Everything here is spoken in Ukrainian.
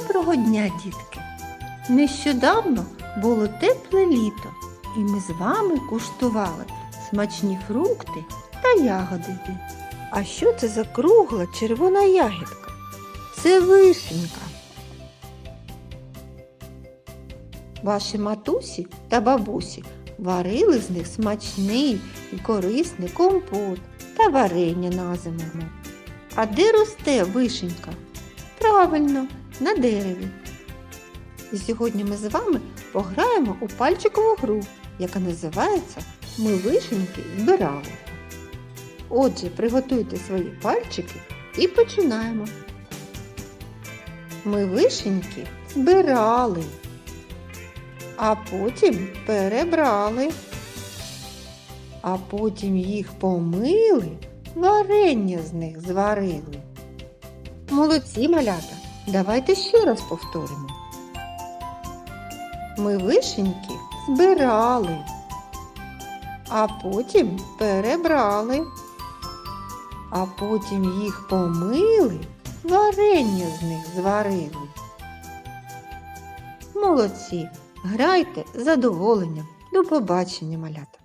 Доброго дня, дітки! Нещодавно було тепле літо, і ми з вами куштували смачні фрукти та ягоди. А що це за кругла червона ягідка? Це вишенька. Ваші матусі та бабусі варили з них смачний і корисний компот та варення на зиму. А де росте вишенька? Правильно, на дереві. І сьогодні ми з вами пограємо у пальчикову гру, яка називається Ми вишеньки збирали. Отже, приготуйте свої пальчики і починаємо. Ми вишеньки збирали, а потім перебрали, а потім їх помили, варення з них зварили. Молодці малята, давайте ще раз повторимо. Ми вишеньки збирали, а потім перебрали, а потім їх помили, варення з них зварили. Молодці, грайте з задоволенням. До побачення, малята.